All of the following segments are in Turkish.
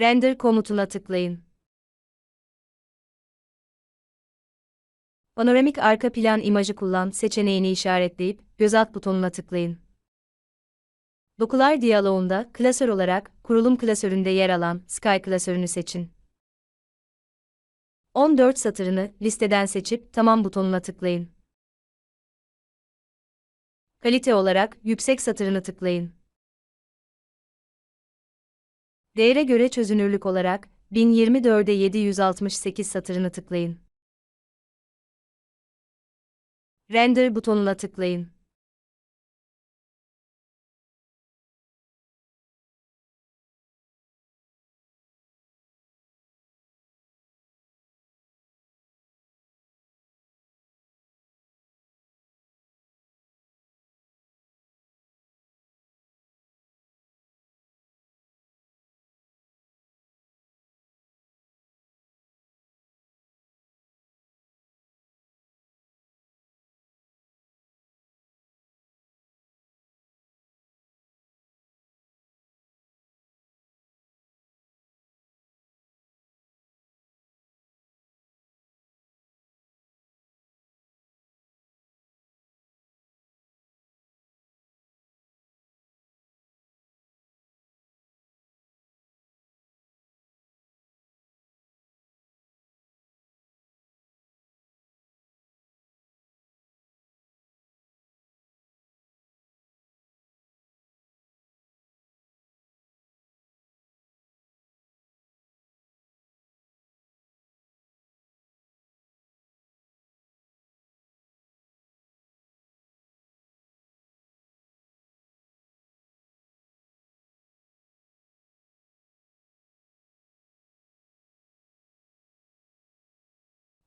Render komutuna tıklayın. Panoramik arka plan imajı kullan seçeneğini işaretleyip göz alt butonuna tıklayın. Dokular diyaloğunda klasör olarak kurulum klasöründe yer alan Sky klasörünü seçin. 14 satırını listeden seçip tamam butonuna tıklayın. Kalite olarak yüksek satırını tıklayın. Değere göre çözünürlük olarak 1024'e 768 satırını tıklayın. Render butonuna tıklayın.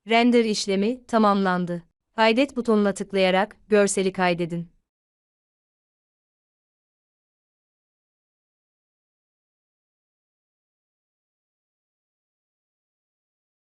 Render işlemi tamamlandı. Kaydet butonuna tıklayarak görseli kaydedin.